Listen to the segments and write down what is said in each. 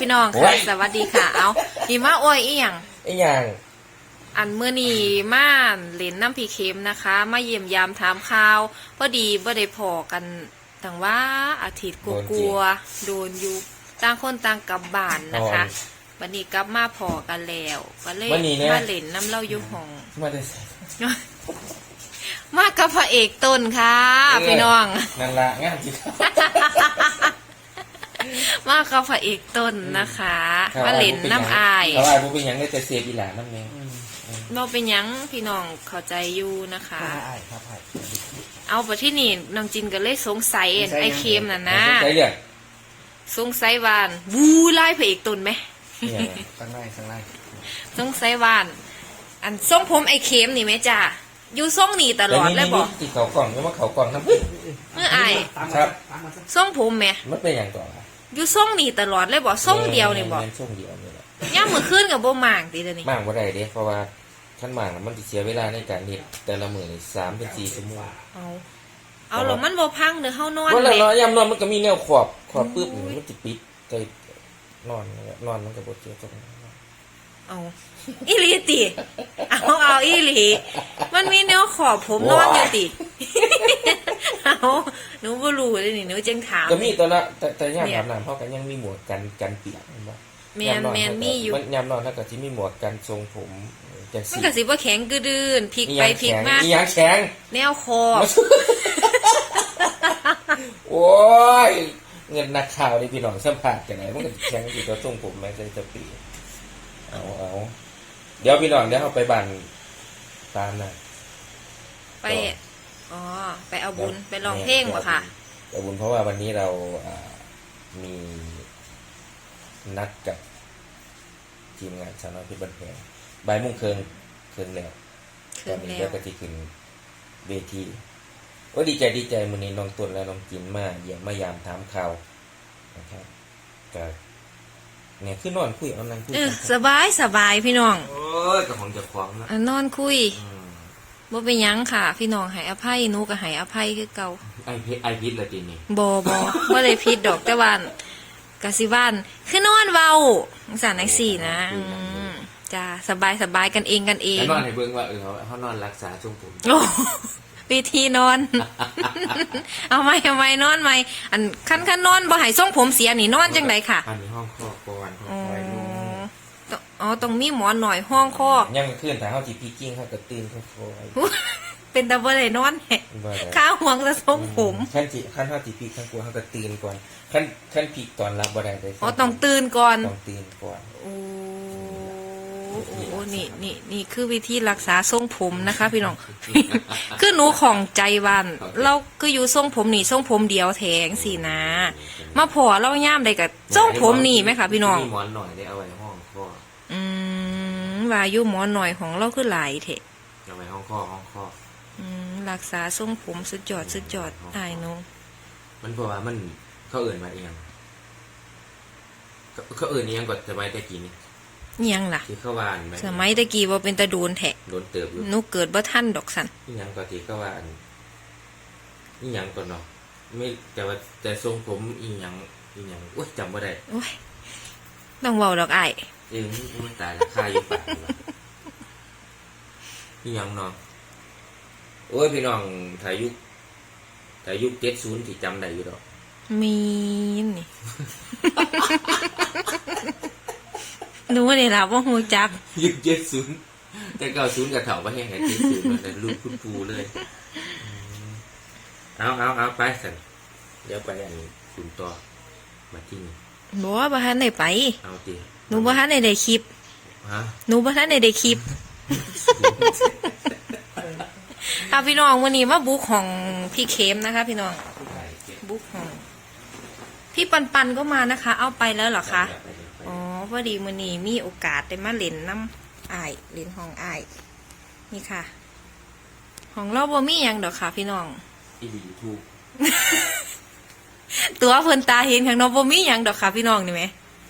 พี่น้องโอ้ค่ะยสวัสดีค่ะ เอาดีมาอ้อยอีหยังไอ้หยังอันเมื่อนี้มาเล่นน้ำพีเค็มนะคะ มาเยี่ยมยามถามข่าว พอดีบ่ได้พอกันต่างว่าอาทิตย์กลัวๆโดนอยู่ต่างคนต่างกลับบ้านนะคะวันนี้กลับมาพอกันแล้วก็เลยวันนี้เนี่ยมาเล่นน้ำเล่าอยู่ห้องมาได้ใส่มากับพระเอกต้นค่ะพี่น้องนั่นละงานที่เขามากับพระเอกต้นนะคะครับมาเล่นน้ำอายเขาอายบ่เป็นหยังได้แต่เสียอีหลานน้ำแม่เราเป็นหยังพี่น้องเข้าใจอยู่นะคะ อายครับอายเอาไปที่นี่น้องจินก็เลยสงสัยสงสัยไอ้เค็มน่ะนะ ใช่เรื่องสงสัยวานวูไล่พระเอกตนไหม เนี่ยข้างในข้างในสงสัยวาน อันทรงผมไอ้เค็มนี่ไหมจ้าอยู่ทรงนี่ตลอดเลยบอกที่เขากล่องไม่ว่าเขากล่องน้ำเมื่อไอายตามครัมาบตามมาซะ ทรงผมไหม มันเป็นอย่างต่อล่ะ อยู่ทรงนี่ตลอดเลยบอกทรงเดียวนี่บอกแม่นทรงเดียวนี่แหละย่ามมือขึ้นกับโบมางตีเดี๋ยวนี้มากบ่ได้เด้เพราะว่าขั้นมากน่ะมันสิเสียเวลาในการเฮ็ดแต่ละมื้อนี่สามถึงสี่ชั่วโมง เอาเอาหรอมันโบพังเดี๋ยวเฮานอนวันแหละละน้อยยามนอนมันก็มีแนวขอบขอบปึ๊บนี่มันสิปิดใจนอนนอนมันก็บ่เจอตรงนั้นเอาอีหลีติเอาเอาอีหลี มันมีแนวขอบผมนอนอยู่ติ เอาหนูบ่รู้เลยนี่หนูจึงถาม ก็มีตัวละแต่แต่ยามเนี่ยอาบน้ำเขาก็ยังมีหมวกกันกันเปียกเห็นบ่แมนแมนมีอยู่ มันยามนอนถ้าก็สิมีหมวกกันทรงผมจังมันซี่ก็สิว่าแข็งกระดืนพลิกไปพลิกมาอีหยังแข็งแนวคอโอ้ยเงินนักข่าวนี่พี่น้องสัมภาษณ์จังไดมันก็แข็งสิตัวทรงผมแม่นจะปีเอาเอาเดี๋ยวพี่น้องเดี๋ยวเอาไปบ้านตามน่ะไป อ๋อ ไปเอาบุญไปร้องเพลงบ่ค่ะเอาบุญเพราะว่าวันนี้เราอ่ามีนัดกับทีมงานสาวน้อยเพิบันแพงบ่ายโมงครึ่งครึ่งแล้วคืตอนนนี้แล้เดี๋ยววก็ที่ขึ้นเวทีโอ้ดีใจดีใจมื้อนี้น้องตุนและน้องจินมาเยี่ยมมายามถามข่าวนะครับก็เนี่ยคือนอนคุยเอานั่งคุยเออกันสบายสบายพี่น้องโอ้ยกับของเจะคว้าของนะอะนอนคุยอืม บ่เป็นหยังค่ะ พี่น้องให้อภัยหนูก็ให้อภัยคือเก่าไอพิษไอพิษละจีนี่บ่บ่บ่ได้ผิดดอกแต่ว่านกะสิว่านคือนอนเว้าจังซั่นจังซี่นะอืมจ้าสบายสบายกันเองกันเอง แล้วนอนให้เบิ่งว่าเออเขาเขานอนรักษาช่วงผมโอ้วิธีนอน เอาไหมเอาไหมนอนไหมอันขั้นขั้นนอนบ่ให้ทรงผมเสียนี่นอนจังไดค่ะ อันนี้ห้องครอบครัวห้องอ๋อคอยลูกต้ องอ๋อต้องมีหมอนหน่อยห้องคอยังขึ้นแต่เขาจีพีกิ้งเขาก็ตื่นเขาคอยเป็นตาบ่ได้นอนแหะว่าได้ข้าวห่วงจะทรงผมขั้นจีขั้นเขาจีพีขั้นกลัวเขาก็ตื่นก่อนขั้นขั้นพีตอนรับบ่ได้เลยอ๋อต้องตื่นก่อนต้องตื่นก่อนโอ้โอ้โอ้นี่นี่นี่คือวิธีรักษาทรงผมนะคะ พี่น้อง คือหนูของใจวัน เราก็อยู่ทรงผมนี่ทรงผมเดียวแทงสินะ มาพอเราย่ามใดกับทรงผมนี่ไหมคะพี่น้องมีหมอนหน่อยได้เอาไว้ห้องคออืม วาอยุหมอนหน่อยของเราคือหลายเถะเอาไว้ห้องคอห้องคออืมรักษาทรงผมสุดยอดสุดยอดอายหนูมันเพราะว่ามันเขาเอื่นมาเองเขาเขาเอื่นเองก่อนสมัยตะกี้นี่เนียงล่ะที่เขาวานไหมสมัยตะกี้ว่าเป็นตะโดูนแทะโดนเติบอยู่หนูเกิดบ่ท่านดอกสันนี่ยังก็ที่เขาวานนี่ยังก่อนเนาะไม่แต่ว่าแต่ทรงผมอีหยังอีหยังอุ้ยจำไม่ได้โอ้ย ต้องเว้าดอกอายเอ้ยมันตายแล้วค่าอยู่ปากนี่วะนี่ยังเนาะโอ้ยพี่น้องถ่ายยุคถ่ายยุคเจ็ดศูนย์ที่จำได้อยู่ดอกมีนนี่ หนูนี่ล่ะว่าฮู้จัก ยุคเจ็ดศูนย์แต่เก้าศูนย์กับเถาไปแห้งกับเจ็ดศูนย์มันแต่ลูกคุณปูเลยอืมเอาเอาเอาไปสันเดี๋ยวไปอันนี้คุณต่อมาที่นี่ บ่ว่าบ่ทันได้ไป เอาตีหนูบ่ทันได้ได้คลิป ฮะหนูบ่ทันได้ได้คลิป ค่ะพี่น้องวันนี้มาบุกของพี่เข้มนะคะ พี่น้อง บุกของ พี่ปันปันก็มานะคะ เอาไปแล้วเหรอคะ อ๋อพอดีมือนี้มีโอกาสได้มาเล่นน้ำอ้ายเล่นห้องอ้ายนี่ค่ะ ของเราบ่มีหยังดอกค่ะ พี่น้อง อีดีทูบ ตัวเพิ่นตาเห็นข้างนอกบ่มีหยังดอกค่ะพี่น้องนี่ไหม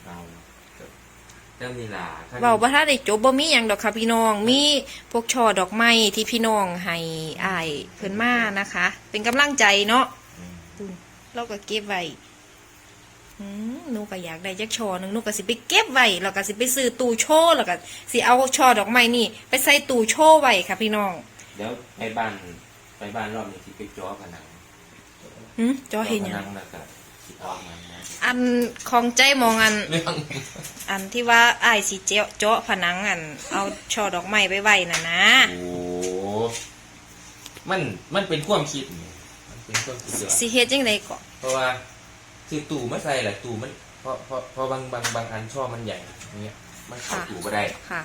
เอาเรื่องนี้ล่ะท่นเว้าบ่ทันได้จบบ่มีหยังดอกค่ะพี่น้อง มีพวกช่อดอกไม้ที่พี่น้องให้อ้ายเพิ่นมานะคะ เป็นกำลังใจเนาะ อืมเราก็เก็บไว้อืมหนูก็อยากได้จักช่อหนึงหนูก็สิไปเก็บไว้แล้วก็สิไปซื้อตู้โชว์แล้วก็สิเอาช่อดอกไม้นี่ ไปใส่ตู้โชว์ไว้ค่ะพี่น้อง เดี๋ยวไปบ้าน ไปบ้านรอบนี้ที่ไปจ้อผนัง หืมจอเห็นผยังนังแล้วก็สิออกมานะอันของใจมองอัน เรื่องอันที่ว่าอ้ายสิเจาะเจาะผนังอัน เอาช่อดอกไม้ไปไว้น่ะนะโอ้มันมันเป็นความคิดนี่มันเป็นความคิดเดียว สิเฮ็ดจังไดก่อนเพราะว่าคือตู่ไม่ใส่แหละตู่มันเพราะเพราะเพราะบางบางบางอันช่อมันใหญ่อย่างเงี้ยมันเข้าตู่ก็ได้ค่ะ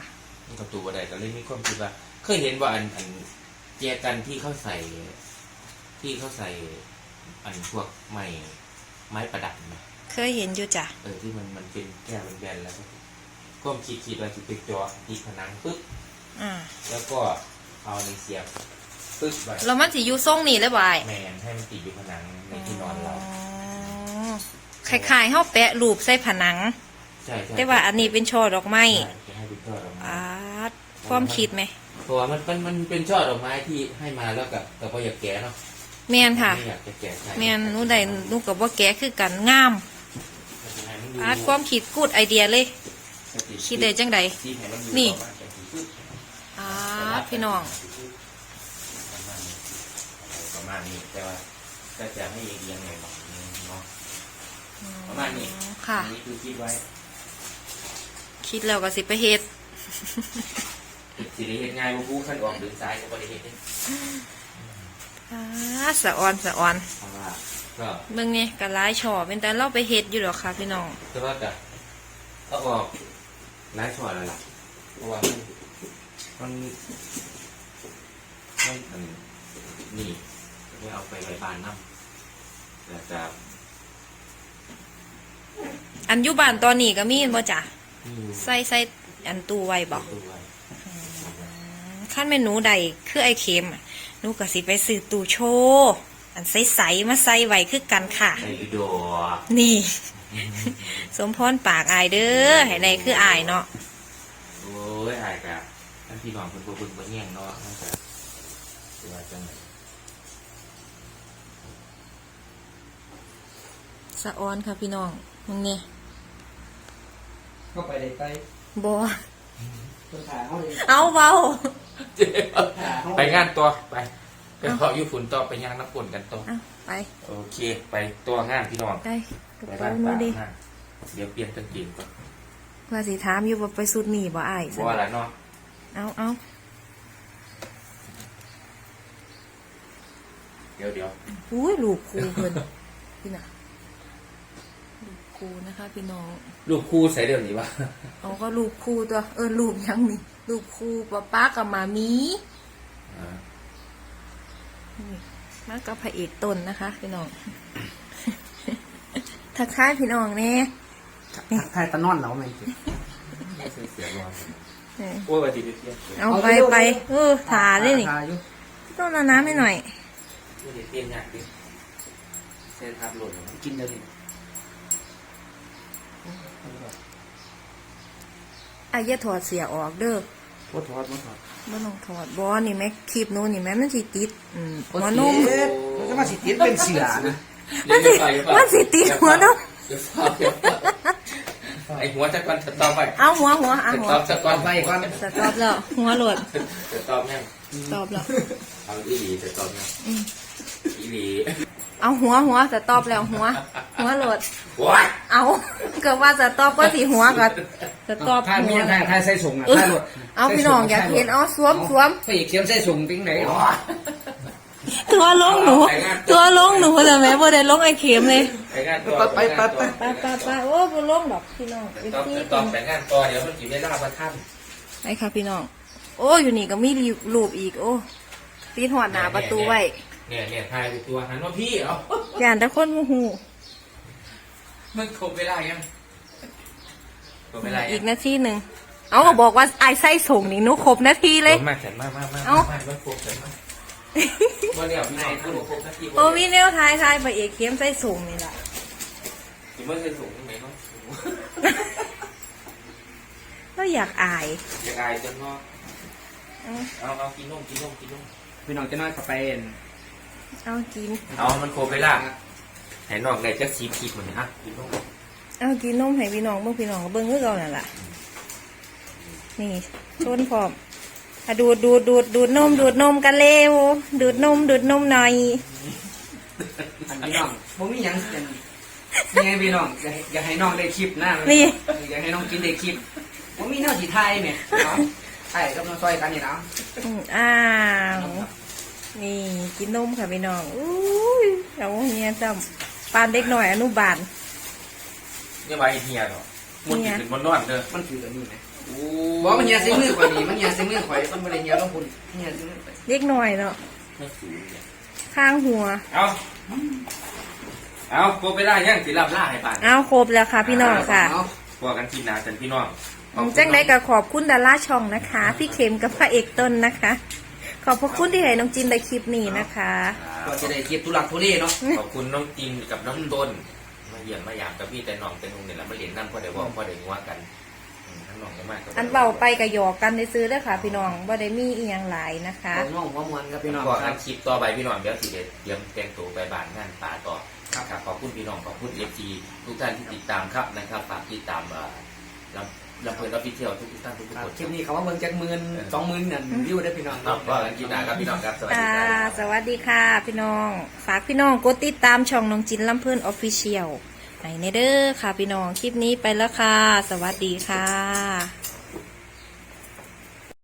มันเข้าตู่ก็ได้ก็เลยมีความคิดว่า เคยเห็นว่าอันอันเจียกันที่เขาใส่ ที่เขาใส่ อันพวกไม้ไม้ประดับไหมเคยเห็นอยู่จ้ะเออที่มันมันเป็นแก้วเป็นแบนๆแล้วก็ก้มคิดคิดว่าจะไปจอที่ผนังปึ๊บอ่าแล้วก็เอาในเสียบปึ๊บไปแล้วมันสิอยู่ทรงนี่เลยบ่อ้ายแมนให้มันติดอยู่ผนังในที่นอนเราคล้ายๆเฮาแปะรูปใส่ผนัง ใช่ใช่แต่ว่าอันนี้เป็นช่อดอกไม้ใช่จะให้เป็นช่อดอกไม้อาดความคิดไหมเพราะว่ามันมันมันเป็นช่อดอกไม้ที่ให้มาแล้วกับแต่พออยากแก่เนาะ แม่นค่ะ ไม่อยากจะแก่ใช่แม่นหนูได้หนูก็บ่แก่คือกันงามให้มันดูอาดความคิดกูดไอเดียเลย คิดได้จังใดที่ให้มัดูนี่ประมาณจะคืออาดพี่น้อง ประมาณนี้แต่ว่าก็จะให้เอียงๆหน่อยๆเนาะ ประมาณนี้ค่ะ อันนี้คือคิดไว้คิดแล้วก็สิไปเฮ็ด สิได้เห็นง่ายว่าผู้ขั้นออกเดินซ้ายก็บ่ได้เห็นเด้ อาดสะออนสะออนเพราะว่าก็เบิ่งนี่ก็หลายช่อเป็นแต่เราไปเฮ็ดอยู่หรอกค่ะพี่น้อง แต่ว่าก็ก็ออกหลายช่อแล้วล่ะเพราะว่ามัน มันมันอันนี่ไม่เอาไปไว้บ้านน้ำแต่จะอันอยู่บ้านตอนนี้ก็มีบ่จ้ะนี่ใส่ใส่อันตู้ไว้บ่ตัวไว้ ขั้นเมนูใดคือไอเค็มอะหนูก็สิไปซื้อตู้โชว์อันใสๆมาใส่ไว้คือกันค่ะไอ้ดอกนี่ สมพรปากอายเด้อให้ในคืออายเนาะโอ้ยอายกะท่านพี่น้องเพิ่นบ่เพิ่นบ่แย่งเนาะมันก็สิว่าจังไดสะออนค่ะพี่น้องมึงเนี่ยก็ไปเลยไปบอตัวขาเขาเลยเอาเบาขา เขาไปงานตัวไปไปเพาะอยู่ฝุ่นต่อไปย่างน้ำป่นกันต่อเอาไปโอเค ไปตัวงานพี่น้องได้กระไปเป๋าบ้านหนูป่าดิงานเดี๋ยวเปลี่ยนกางเกงก่อนว่าสิถามอยู่ว่าไปสุดหนีบ่อายบ่ว่าละเนาะเอาเอาเดี๋ยวเดี๋ยวอุ้ยลูกครูเพิ่นพี่น่ะ ลูกครูนะคะพี่น้องลูกคู่ใส่เดี๋ยวนี้วะเอาก็ลูกครูตัวเออลูกยังนี่ลูกครูป้าป้ากับมามีอ่านี่มากับพระเอกต้นนะคะ พี่น้อง ทักทายพี่น้องแน่ทายตะนอนเหรอไหมไม่ใช่เสียงร้อนเออโอ้ยว่าสิไปเปลี่ยนเสียงเอาไปไปเออถาเลยนี่ทาอยู่ต้องเอาน้ำให้หน่อยไม่ได้เปลี่ยนยากดิเส้นทางหล่นแล้วกินเดี๋ยวนี้ ไอ้อย่าถอดเสียออกเด้อว่าถอดว่าถอดบ่ต้องถอดบอนี่แม่คลิปนู้นนี่แม่มันสิติดอืมหัวนนมมันจะมาสิติดเป็นเสือนะมันสิมันสิติดหัวนมเดี๋ยวเฝ้าเดี๋ยวเฝ้าไอหัวจะก่อนจะตอบไปเอาหัวหัวเอาจะหัวตอบจะก่อนไปก่อนจะตอบแล้วหัวโหลดจะตอบยังตอบแล้วเอาอีหลีจะตอบยังอืมอีหลี เอาหัวหัวจะตอบแล้วหัว หัวโหลดว้ายเอาเกิดว่าจะตอบก็สิหัวก็จะตอบทายหัเมีวยทายทายใส่ส่งอะเออทายหลดเอาพี่น้องอยากเห็นเอาสวมสวมไปอีกเขียมใส่ส่งปิ้งไหนตัวลงหนูตัวลงหนูแต่แม่บ่ได้ลงไอ้เข็มเลยไปงานตัวไปไปไปไปไปไปโอ้บ่ลงดอกพี่น้องเอฟตอบซีตอบไปงานตัวเดี๋ยวมันกินได้ลาบท่านไปค่ะพี่น้อง โอ้อยู่นี่ก็มีรูปอีก โอ้ตีหอดหน้าประตูไว้ เนี่ยเนี่ยทายไปตัวหันว่าพี่เอาย่านแต่คนโมโหมันครบเวลายังครบเวลาอียักงนาทีหนึ่งเอาก็บอกว่าไอ้ไส้ส่งนี่หนุครบนาทีเลย มาเสร็จมามามาเอ้ามามันครบเสร็จมาวันเดียวพี่น้องพูดครบนาทีโอ้มีแนวทายทายไปเอกเข้มไส้ส่งนี่แหละคิดว่าจะสูงยังไงเนาะก็อยากอาย อยากอายจนเนาะเอาเอาเอากินนมกินนมกินนมพี่น้องจะน้อยกับไป เอากิน เอามันครบเวลาให้นอกในจะซีพีเหมือนนะกินนมเอากินนมให้พี่น้องเบิ่งพี่น้องก็เบิ่งคือเก่านั่นล่ะ นี่ชนพร้อมอะดูดดูดดูดดูดนม ดูดนมกันเร็ว ดูดนม ดูดนมหน่อย อันพี่น้องผมมีหยังเป็นยังไงพี่น้องอยากให้อยากให้น้องได้คลิปนะนี่ อยากให้น้องกินได้คลิปผมมีแนวสีไทยเนี่ยเนาะไอ้กับน้องซอยกันนี่เนาะอืมอ้าว นี่ กินนมค่ะพี่น้องอุ้ยเอาเฮียจำปานเด็กหน่อยอนุบาลเนี่ยไว้เฮียเนาะมุดติดเป็นบนนอนเด้อมันคืออันนี้ไหมโอ้บอกมันเฮียซิมือกว่านี้มันเฮียซิมือข่อยมันไม่ได้เฮียต้องคุณเฮียซิมือไปเด็กหน่อยเนาะไม่สูงเนี่ยข้างหัว เอาเอาโกไปได้ยังสิรับล่าให้ปานเอาครบแล้วค่ะ พี่น้องค่ะเาพวกกันกินนาจันพี่น้องขอบคุณจังได้ก็ขอบคุณดาราช่องนะคะ พี่เข็มกับพระเอกต้นนะคะ ขอบพระคุณที่ให้น้องจินได้คลิปนี้นะคะ ก็จะได้คลิปทุลักทุเลเนาะขอบคุณน้องจินกับน้องต้นมาเยี่ยมมาหยามกับพี่แต่น้องแต่นุ่งเนี่ยแหละมาเรียนนั่งพ่อเดี๋ยวบอกพ่อเดี๋ยวงัวกันอืมทั้งน้องก็มากกับอันเบาไปกับหยอกกันได้ซื้อเด้อค่ะ พี่น้องบ่ได้มีอีหยังหลายนะคะ น้องหัวมวนครับพี่น้องก็คอัรับ นคลิปต่อไปพี่น้องเดี๋ยวสิเด็ดเตรียมแต่งตัวไปบ้านงานป่าต่อครับขอบคุณพี่น้องขอบคุณเอฟซีทุกท่านที่ติดตามครับนะครับฝากติดตามเอ่อ ลำลำเพลินรับพิเที่ยวทุกท่านทุกครับคนคลิปนี้เขาว่าเบิ่งจากหมื่นสองหมื่นนั่นวิวได้พี่น้อง ครับก็กันกินนะครับพี่น้องครับสวัสดีค่ะครับ สวัสดีค่ะพี่น้อง ฝากพี่น้องกดติดตามช่องน้องจินลำเพิ่นออฟฟิเชียลในเนเด้อค่ะพี่น้อง คลิปนี้ไปแล้วค่ะ สวัสดีค่ะ